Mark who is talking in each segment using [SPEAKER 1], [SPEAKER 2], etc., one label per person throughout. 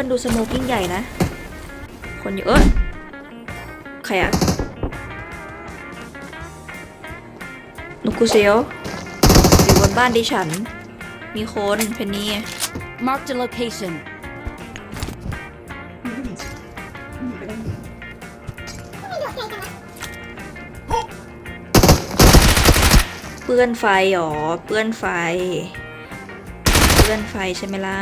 [SPEAKER 1] พื่อนดูสโมกยิ่งใหญ่นะ คนเยอะเอ้ยใครอะนุกุเซียวอยู่บนบ้านดิฉัน มีคนเพนนี
[SPEAKER 2] Marked a location.
[SPEAKER 1] เปื้อนไฟหรอ เปื้อนไฟ เปื้อนไฟใช่ไหมล่ะ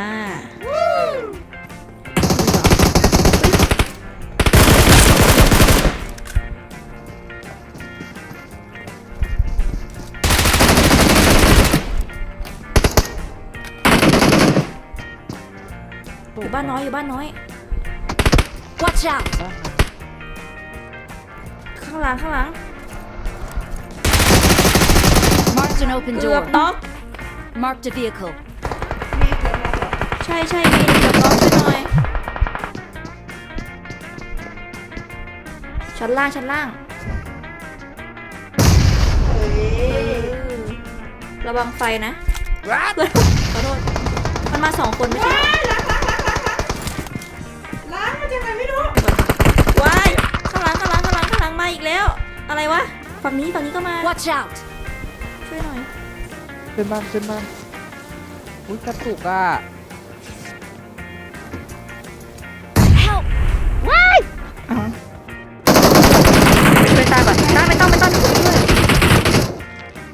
[SPEAKER 1] อยู่บ้านน้อยอยู่บ้านน้อย
[SPEAKER 2] Watch out!
[SPEAKER 1] ข้างหลังข้างหลัง
[SPEAKER 2] Marked an open
[SPEAKER 1] เกือบ
[SPEAKER 2] door.
[SPEAKER 1] น็อก
[SPEAKER 2] Marked a vehicle.
[SPEAKER 1] ใช่ใช่มีเกือบน็อกช่วยหน่อยชั้นล่างชั้นล่างเออระวังไฟนะเพื่อนขอโทษมันมาสองคนไม่ใช่เหรอ อะไรวะ ฝั่งนี้ฝั่งนี้ก็มา
[SPEAKER 2] Watch out!
[SPEAKER 1] ช่วยหน่อย
[SPEAKER 3] ขึ้นมาขึ้นมาอุ้ยกระตุกอะ
[SPEAKER 2] Help!
[SPEAKER 1] อ๋อไปช่วยตาก่อนตาไม่ต้องไม่ต้องเดี๋ยวกูไปช่วย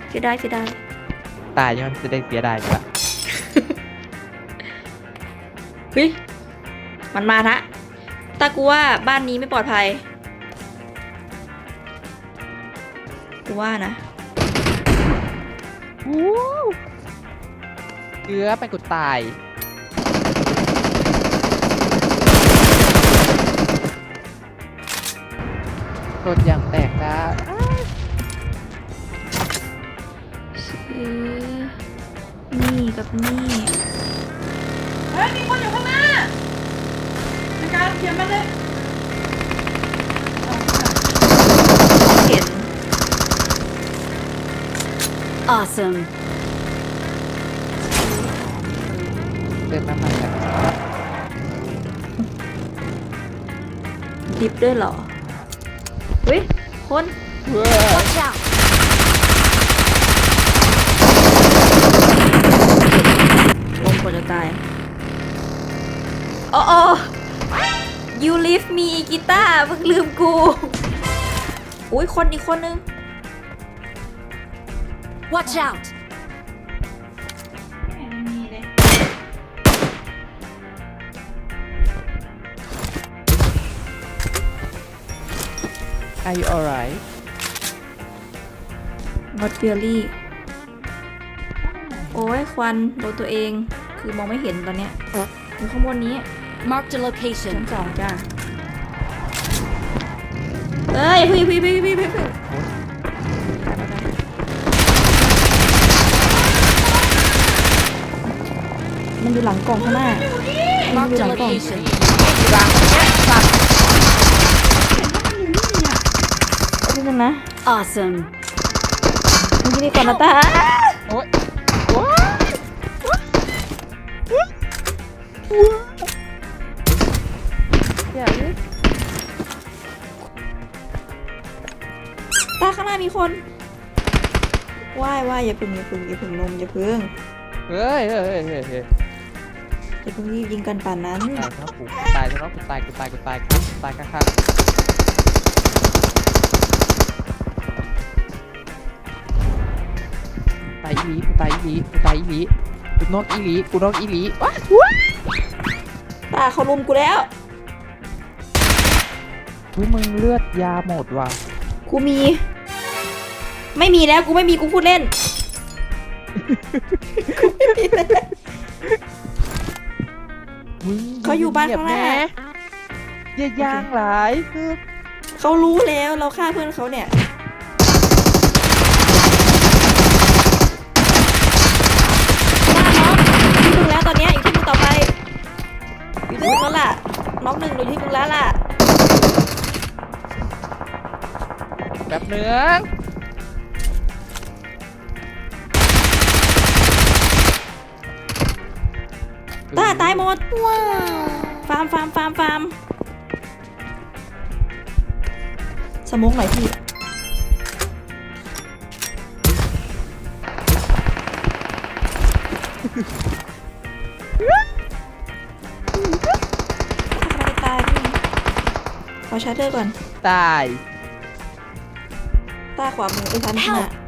[SPEAKER 1] เสียดายเสียดาย
[SPEAKER 3] ตายยังจะได้เสียดายปะ
[SPEAKER 1] เฮ้ย มันมาละตากูว่าบ้านนี้ไม่ปลอดภัย กูว่านะ
[SPEAKER 3] เกือเป็นกูตาย กดอย่างแตกนะ
[SPEAKER 1] ซื้อนี่กับนี่
[SPEAKER 4] เฮ้ยมีคนอยู่ข้างหน้าในการเขียนมาเลย
[SPEAKER 1] เห็น
[SPEAKER 2] Awesome.
[SPEAKER 3] เดินมาใหม่กัน
[SPEAKER 1] ดิบด้วยเหรอเฮ้ยคน
[SPEAKER 2] Watch out!
[SPEAKER 1] ลงกว่าจะตายโอ้โอ้ you leave me กีตาร์มึงลืมกู อุ้ยคนอีกคนนึง
[SPEAKER 2] Watch out!
[SPEAKER 4] ไม่มีเลย
[SPEAKER 3] ไอ you alright
[SPEAKER 1] บอตเบียรี่โอ้ยควันโดนตัวเอง คือมองไม่เห็นตอนเนี้ยอยู่ข้างบนนี้
[SPEAKER 2] Marked a
[SPEAKER 1] ชั้น
[SPEAKER 2] location.
[SPEAKER 1] สองจ้าเอ้ยพี่พี่พี่พี่พี่พี่ มันอยู่หลังกล่องข้างหน้ามันอยู่
[SPEAKER 2] Marked
[SPEAKER 1] ห
[SPEAKER 2] a
[SPEAKER 1] ลังกล่อง
[SPEAKER 2] location.
[SPEAKER 1] นิดนึงนะ
[SPEAKER 2] Awesome.
[SPEAKER 1] เมื่อกี้นี่ก่อนนะตา
[SPEAKER 3] โอ๊ยโอ๊ยอย่าเลย
[SPEAKER 1] ตาข้างหน้ามีคนว่ายว่ายอย่าพึ่งอย่าพึ่งอย่าพึ่งนมอย่าพึ่ง
[SPEAKER 3] เฮ้ยเฮ้ยเฮ้ยเฮ้ย เฮ้
[SPEAKER 1] อย่าพึ่งรีบยิงกันป่านนั้น
[SPEAKER 3] ตายแล้วกูตายแล้วกูตายกูตายกูตายกูตายครับครับตายอีหลีกูตายอีหลีกูตายอีหลีกูนอกอีหลีกูนอกอีหลีว้าว
[SPEAKER 1] ตาเขาลุมกูแล้ว
[SPEAKER 3] เฮ้ยมึงเลือดยาหมดว่ะ
[SPEAKER 1] กูมี ไม่มีแล้วกูไม่มีกูพูดเล่น
[SPEAKER 3] มึ ง
[SPEAKER 1] เขาอยู่บ้านข้างหน้า
[SPEAKER 3] อย่าย่างหลายคือ
[SPEAKER 1] เขารู้แล้วเราฆ่าเพื่อนเขาเนี่ยว่าน้องอยู่ที่มึงแล้วตอนเนี้ยอยู่ที่มึงต่อไป อยู่ที่มึงแล้วล่ะน้องหนึ่งอยู่ที่มึงแล้วล่ะ
[SPEAKER 3] แบบเนื้อ
[SPEAKER 1] ตาตายหมด ว้าวฟาร์มฟาร์มฟาร์มฟาร์มสโมกหน่อยพี่ทำไมตายพี่ขอชาร์เจอร์ก่อน
[SPEAKER 3] ตาย
[SPEAKER 1] ตาขวามือไอ้พันธุ์น่ะ